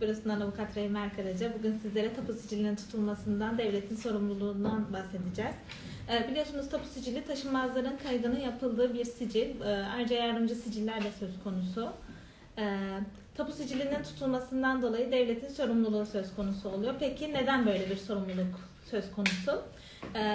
Burasından Avukat Reymer Karaca. Bugün sizlere tapu sicilinin tutulmasından, devletin sorumluluğundan bahsedeceğiz. Ee, biliyorsunuz tapu sicili taşınmazların kaydının yapıldığı bir sicil. Ee, ayrıca yardımcı siciller de söz konusu. Ee, tapu sicilinin tutulmasından dolayı devletin sorumluluğu söz konusu oluyor. Peki neden böyle bir sorumluluk söz konusu?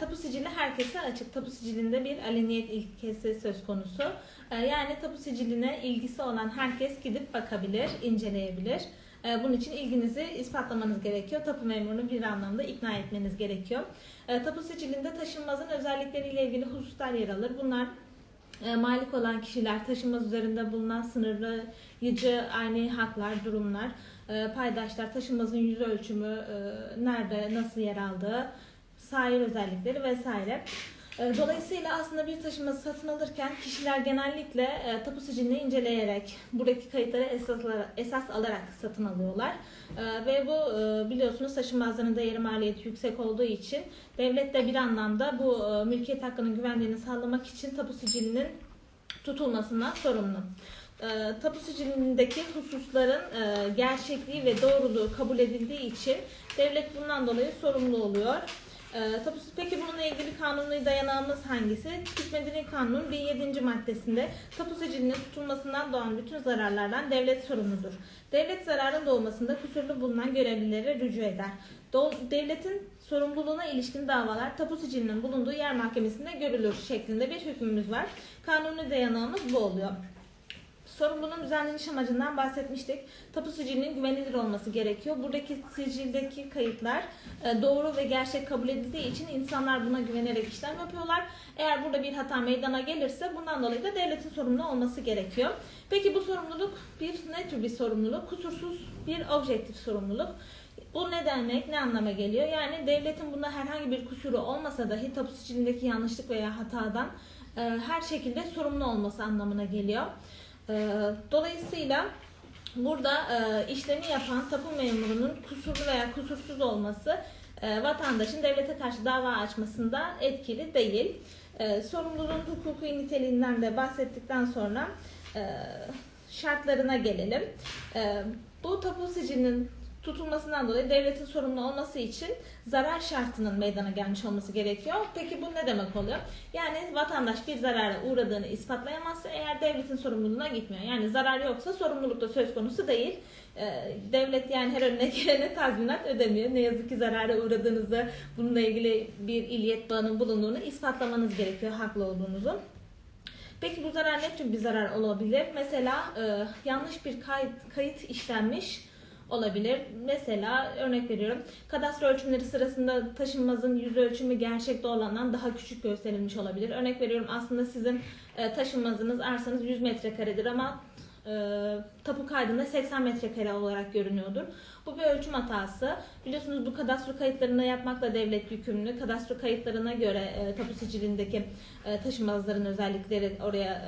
Tapu sicili herkese açık. Tapu sicilinde bir aleniyet ilkesi söz konusu. Yani tapu siciline ilgisi olan herkes gidip bakabilir, inceleyebilir. Ee, Bunun için ilginizi ispatlamanız gerekiyor. Tapu memurunu bir anlamda ikna etmeniz gerekiyor. Ee, Tapu sicilinde taşınmazın özellikleriyle ilgili hususlar yer alır. Bunlar e, malik olan kişiler, taşınmaz üzerinde bulunan sınırlayıcı aynı haklar, durumlar, e, paydaşlar, taşınmazın yüz ölçümü, e, nerede, nasıl yer aldığı, sair özellikleri vesaire. E, Dolayısıyla aslında bir taşınmazı satın alırken kişiler genellikle e, tapu sicilini inceleyerek, buradaki kayıtları esas, alarak satın alıyorlar. E, Ve bu e, biliyorsunuz taşınmazların değeri maliyeti yüksek olduğu için devlet de bir anlamda bu e, mülkiyet hakkının güvenliğini sağlamak için tapu sicilinin tutulmasından sorumlu. E, Tapu sicilindeki hususların gerçekliği ve doğruluğu kabul edildiği için devlet bundan dolayı sorumlu oluyor. Ee, tapu, peki bununla ilgili kanuni dayanağımız hangisi? Türk Medeni Kanunun 17. maddesinde tapu sicilinin tutulmasından doğan bütün zararlardan devlet sorumludur. Devlet zararın doğmasında kusurlu bulunan görevlilere rücu eder. Devletin sorumluluğuna ilişkin davalar tapu sicilinin bulunduğu yer mahkemesinde görülür şeklinde bir hükmümüz var. Kanuni dayanağımız bu oluyor. Sorumluluğun düzenleniş amacından bahsetmiştik. Tapu sicilinin güvenilir olması gerekiyor. Buradaki sicildeki kayıtlar e, doğru ve gerçek kabul edildiği için insanlar buna güvenerek işlem yapıyorlar. Eğer burada bir hata meydana gelirse bundan dolayı da devletin sorumlu olması gerekiyor. Peki bu sorumluluk bir ne tür bir sorumluluk? Kusursuz bir objektif sorumluluk. Bu ne demek, ne anlama geliyor? Yani devletin bunda herhangi bir kusuru olmasa dahi tapu sicilindeki yanlışlık veya hatadan e, her şekilde sorumlu olması anlamına geliyor. Ee, Dolayısıyla burada e, işlemi yapan tapu memurunun kusurlu veya kusursuz olması e, vatandaşın devlete karşı dava açmasında etkili değil. E, Sorumluluğun hukuki niteliğinden de bahsettikten sonra şartlarına gelelim. Bu tapu sicilinin tutulmasından dolayı devletin sorumlu olması için zarar şartının meydana gelmiş olması gerekiyor. Peki bu ne demek oluyor? Yani vatandaş bir zarara uğradığını ispatlayamazsa eğer devletin sorumluluğuna gitmiyor. Yani zarar yoksa sorumluluk da söz konusu değil. Ee, devlet yani her önüne gelene tazminat ödemiyor. Ne yazık ki zarara uğradığınızda bununla ilgili bir illiyet bağının bulunduğunu ispatlamanız gerekiyor haklı olduğunuzu. Peki bu zarar ne tür bir zarar olabilir? Mesela e, yanlış bir kayıt, kayıt işlenmiş olabilir. Mesela örnek veriyorum. Kadastro ölçümleri sırasında taşınmazın yüz ölçümü gerçekte olandan daha küçük gösterilmiş olabilir. Örnek veriyorum aslında sizin e, taşınmazınız arsanız 100 metrekaredir ama e, tapu kaydında 80 metrekare olarak görünüyordur. Bu bir ölçüm hatası. Biliyorsunuz bu kadastro kayıtlarını yapmakla devlet yükümlü. Kadastro kayıtlarına göre e, tapu sicilindeki taşınmazların özellikleri oraya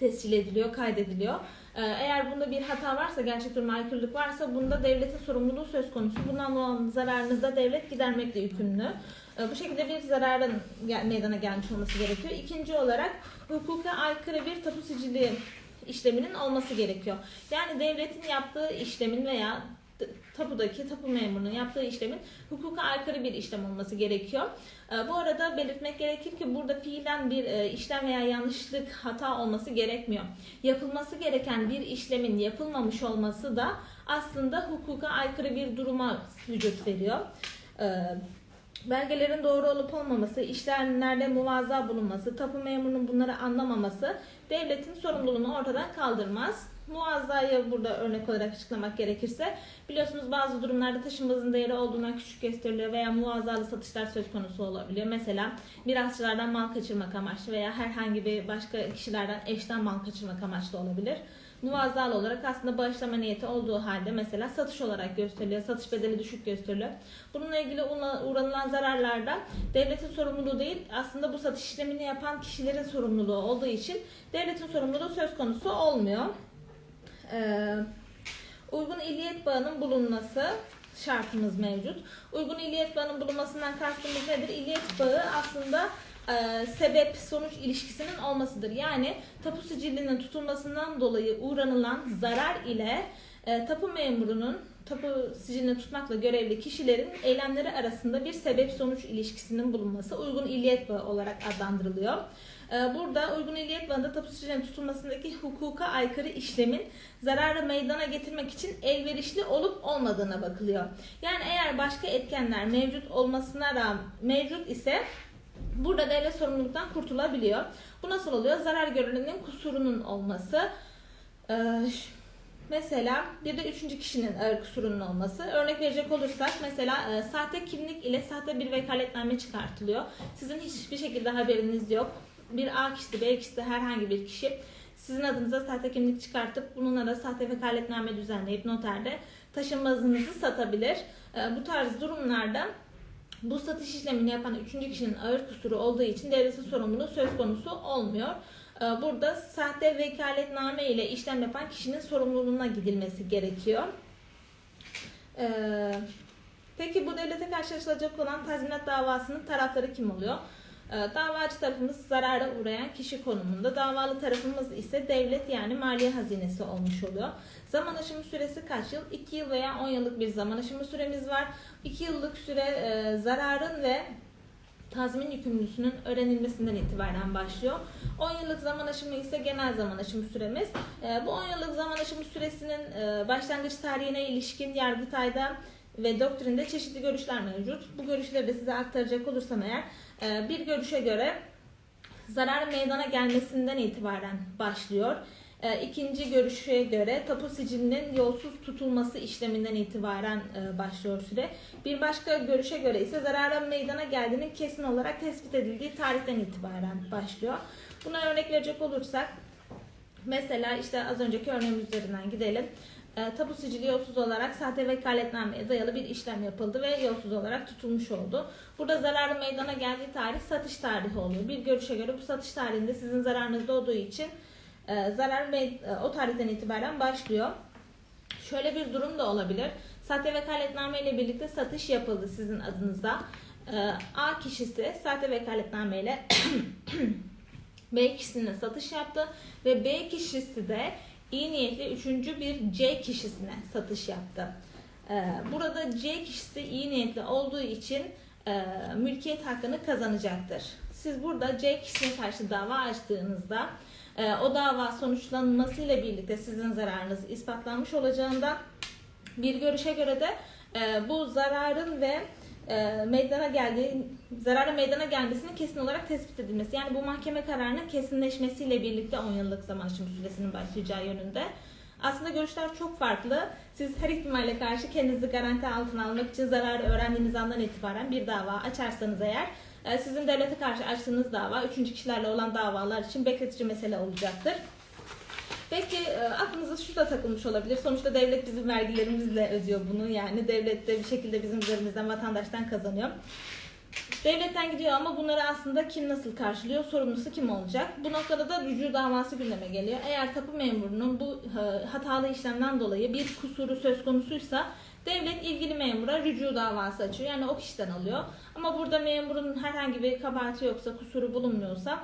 tescil ediliyor, kaydediliyor. Ee, Eğer bunda bir hata varsa, gerçek bir aykırılık varsa bunda devletin sorumluluğu söz konusu. Bundan olan zararını da devlet gidermekle yükümlü. Ee, Bu şekilde bir zararın meydana gelmiş olması gerekiyor. İkinci olarak hukuka aykırı bir tapu sicili işleminin olması gerekiyor. Yani devletin yaptığı işlemin veya tapudaki tapu memurunun yaptığı işlemin hukuka aykırı bir işlem olması gerekiyor. Ee, Bu arada belirtmek gerekir ki burada fiilen bir e, işlem veya yanlışlık hata olması gerekmiyor. Yapılması gereken bir işlemin yapılmamış olması da aslında hukuka aykırı bir duruma vücut veriyor. Ee, Belgelerin doğru olup olmaması, işlemlerde muvazza bulunması, tapu memurunun bunları anlamaması devletin sorumluluğunu ortadan kaldırmaz. Muazzayı burada örnek olarak açıklamak gerekirse biliyorsunuz bazı durumlarda taşınmazın değeri olduğundan küçük gösteriliyor veya muazzalı satışlar söz konusu olabiliyor. Mesela mirasçılardan mal kaçırmak amaçlı veya herhangi bir başka kişilerden eşten mal kaçırmak amaçlı olabilir. Muvazzalı olarak aslında bağışlama niyeti olduğu halde mesela satış olarak gösteriliyor. Satış bedeli düşük gösteriliyor. Bununla ilgili uğra- uğranılan zararlarda devletin sorumluluğu değil aslında bu satış işlemini yapan kişilerin sorumluluğu olduğu için devletin sorumluluğu söz konusu olmuyor. Ee, uygun illiyet bağının bulunması şartımız mevcut. Uygun illiyet bağının bulunmasından kastımız nedir? İlliyet bağı aslında e, sebep sonuç ilişkisinin olmasıdır. Yani tapu sicilinin tutulmasından dolayı uğranılan zarar ile E, tapu memurunun tapu sicilini tutmakla görevli kişilerin eylemleri arasında bir sebep sonuç ilişkisinin bulunması uygun illiyet bağı olarak adlandırılıyor. E, burada uygun illiyet bağında tapu tutulmasındaki hukuka aykırı işlemin zararı meydana getirmek için elverişli olup olmadığına bakılıyor. Yani eğer başka etkenler mevcut olmasına rağmen mevcut ise burada devlet sorumluluktan kurtulabiliyor. Bu nasıl oluyor? Zarar görenin kusurunun olması. Ee, Mesela bir de üçüncü kişinin ağır kusurunun olması. Örnek verecek olursak mesela e, sahte kimlik ile sahte bir vekaletname çıkartılıyor. Sizin hiçbir şekilde haberiniz yok. Bir A kişisi, B kişisi herhangi bir kişi sizin adınıza sahte kimlik çıkartıp bununla da sahte vekaletname düzenleyip noterde taşınmazınızı satabilir. E, bu tarz durumlarda bu satış işlemini yapan üçüncü kişinin ağır kusuru olduğu için devletin sorumluluğu söz konusu olmuyor. Ee, Burada sahte vekaletname ile işlem yapan kişinin sorumluluğuna gidilmesi gerekiyor. Ee, Peki bu devlete karşı açılacak olan tazminat davasının tarafları kim oluyor? Ee, Davacı tarafımız zarara uğrayan kişi konumunda, davalı tarafımız ise devlet yani maliye hazinesi olmuş oluyor. Zaman aşımı süresi kaç yıl? 2 yıl veya 10 yıllık bir zaman aşımı süremiz var. 2 yıllık süre e, zararın ve tazmin yükümlüsünün öğrenilmesinden itibaren başlıyor. 10 yıllık zaman aşımı ise genel zaman aşımı süremiz. E, bu 10 yıllık zaman aşımı süresinin e, başlangıç tarihine ilişkin Yargıtay'da ve doktrinde çeşitli görüşler mevcut. Bu görüşleri de size aktaracak olursam eğer bir görüşe göre zarar meydana gelmesinden itibaren başlıyor. E, İkinci görüşe göre tapu sicilinin yolsuz tutulması işleminden itibaren e, başlıyor süre. Bir başka görüşe göre ise zararın meydana geldiğinin kesin olarak tespit edildiği tarihten itibaren başlıyor. Buna örnek verecek olursak mesela işte az önceki örneğimiz üzerinden gidelim. E, tapu sicili yolsuz olarak sahte vekaletnameye dayalı bir işlem yapıldı ve yolsuz olarak tutulmuş oldu. Burada zararın meydana geldiği tarih satış tarihi oluyor. Bir görüşe göre bu satış tarihinde sizin zararınız doğduğu için e, zarar e, o tarihten itibaren başlıyor. Şöyle bir durum da olabilir. Sahte vekaletname ile birlikte satış yapıldı sizin adınıza. E, A kişisi sahte vekaletname ile B kişisine satış yaptı ve B kişisi de iyi niyetli üçüncü bir C kişisine satış yaptı. E, burada C kişisi iyi niyetli olduğu için e, mülkiyet hakkını kazanacaktır. Siz burada C kişisine karşı dava açtığınızda e, o dava sonuçlanmasıyla birlikte sizin zararınız ispatlanmış olacağından bir görüşe göre de e, bu zararın ve e, meydana geldiği zararın meydana gelmesinin kesin olarak tespit edilmesi. Yani bu mahkeme kararının kesinleşmesiyle birlikte 10 yıllık zaman aşımı süresinin başlayacağı yönünde. Aslında görüşler çok farklı. Siz her ihtimalle karşı kendinizi garanti altına almak için zararı öğrendiğiniz andan itibaren bir dava açarsanız eğer e, sizin devlete karşı açtığınız dava üçüncü kişilerle olan davalar için bekletici mesele olacaktır. Peki e, aklınıza şu da takılmış olabilir. Sonuçta devlet bizim vergilerimizle ödüyor bunu. Yani devlet de bir şekilde bizim üzerimizden vatandaştan kazanıyor. Devletten gidiyor ama bunları aslında kim nasıl karşılıyor? Sorumlusu kim olacak? Bu noktada da rücu davası gündeme geliyor. Eğer tapu memurunun bu e, hatalı işlemden dolayı bir kusuru söz konusuysa devlet ilgili memura rücu davası açıyor. Yani o kişiden alıyor. Ama burada memurun herhangi bir kabahati yoksa, kusuru bulunmuyorsa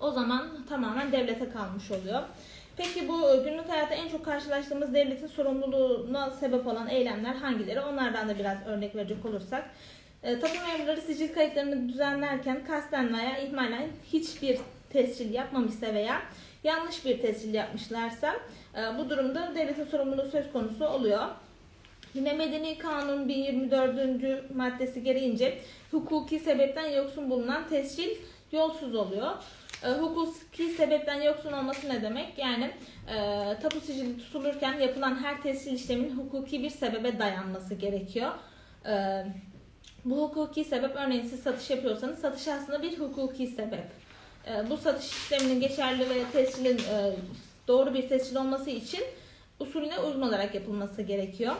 o zaman tamamen devlete kalmış oluyor. Peki bu günlük hayatta en çok karşılaştığımız devletin sorumluluğuna sebep olan eylemler hangileri? Onlardan da biraz örnek verecek olursak. E, tapu memurları sicil kayıtlarını düzenlerken kasten veya ihmalen hiçbir tescil yapmamışsa veya yanlış bir tescil yapmışlarsa e, bu durumda devletin sorumluluğu söz konusu oluyor. Yine Medeni Kanun 1024. maddesi gereğince hukuki sebepten yoksun bulunan tescil yolsuz oluyor. E, hukuki sebepten yoksun olması ne demek? Yani e, tapu sicili tutulurken yapılan her tescil işleminin hukuki bir sebebe dayanması gerekiyor. E, bu hukuki sebep örneğin siz satış yapıyorsanız satış aslında bir hukuki sebep. E, bu satış işleminin geçerli ve tescilin e, doğru bir tescil olması için usulüne uygun olarak yapılması gerekiyor.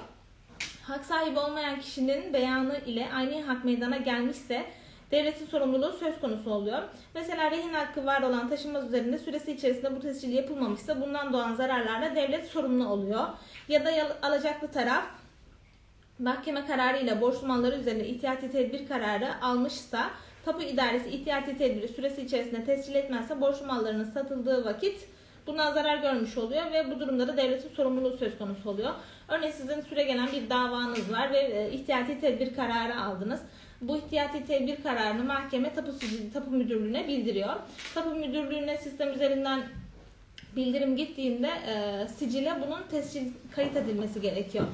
Hak sahibi olmayan kişinin beyanı ile aynı hak meydana gelmişse devletin sorumluluğu söz konusu oluyor. Mesela rehin hakkı var olan taşınmaz üzerinde süresi içerisinde bu tescil yapılmamışsa bundan doğan zararlarla devlet sorumlu oluyor. Ya da alacaklı taraf mahkeme kararıyla borçlu malları üzerine ihtiyati tedbir kararı almışsa tapu idaresi ihtiyati tedbiri süresi içerisinde tescil etmezse borçlu mallarının satıldığı vakit bundan zarar görmüş oluyor ve bu durumda da devletin sorumluluğu söz konusu oluyor. Örneğin sizin süre gelen bir davanız var ve e, ihtiyati tedbir kararı aldınız. Bu ihtiyati tedbir kararını mahkeme tapu, tapu müdürlüğüne bildiriyor. Tapu müdürlüğüne sistem üzerinden bildirim gittiğinde e, sicile bunun tescil kayıt edilmesi gerekiyor.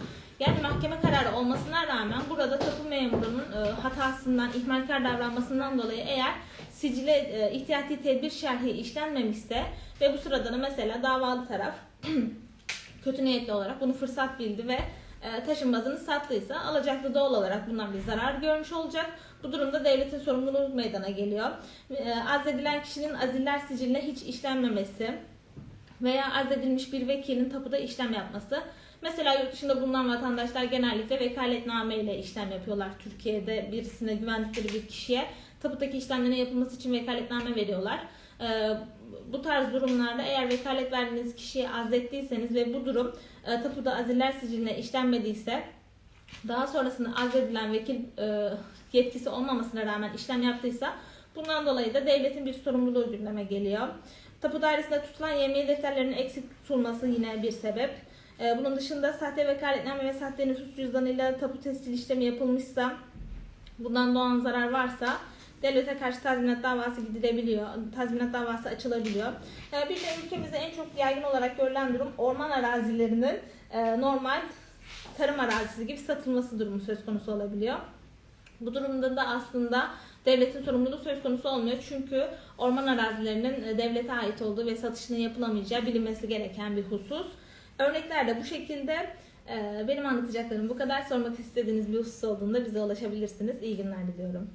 Yani mahkeme kararı olmasına rağmen burada tapu memurunun e, hatasından, ihmalkar davranmasından dolayı eğer sicile e, ihtiyati tedbir şerhi işlenmemişse ve bu sırada da mesela davalı taraf kötü niyetli olarak bunu fırsat bildi ve taşınmazını sattıysa alacaklı doğal olarak bundan bir zarar görmüş olacak. Bu durumda devletin sorumluluğu meydana geliyor. E, azledilen kişinin aziller siciline hiç işlenmemesi veya azledilmiş bir vekilin tapuda işlem yapması. Mesela yurt dışında bulunan vatandaşlar genellikle vekaletname ile işlem yapıyorlar. Türkiye'de birisine güvendikleri bir kişiye tapudaki işlemlerin yapılması için vekaletname veriyorlar. Bu tarz durumlarda eğer vekalet verdiğiniz kişiyi azlettiyseniz ve bu durum e, tapuda aziller siciline işlenmediyse daha sonrasında azledilen vekil e, yetkisi olmamasına rağmen işlem yaptıysa bundan dolayı da devletin bir sorumluluğu gündeme geliyor. Tapu dairesinde tutulan yemeği defterlerinin eksik tutulması yine bir sebep. Ee, Bunun dışında sahte vekaletname ve sahte nüfus cüzdanıyla tapu tescil işlemi yapılmışsa, bundan doğan zarar varsa devlete karşı tazminat davası gidilebiliyor, tazminat davası açılabiliyor. Ee, Bir de ülkemizde en çok yaygın olarak görülen durum orman arazilerinin e, normal tarım arazisi gibi satılması durumu söz konusu olabiliyor. Bu durumda da aslında devletin sorumluluğu söz konusu olmuyor. Çünkü orman arazilerinin e, devlete ait olduğu ve satışının yapılamayacağı bilinmesi gereken bir husus. Örnekler de bu şekilde. E, Benim anlatacaklarım bu kadar. Sormak istediğiniz bir husus olduğunda bize ulaşabilirsiniz. İyi günler diliyorum.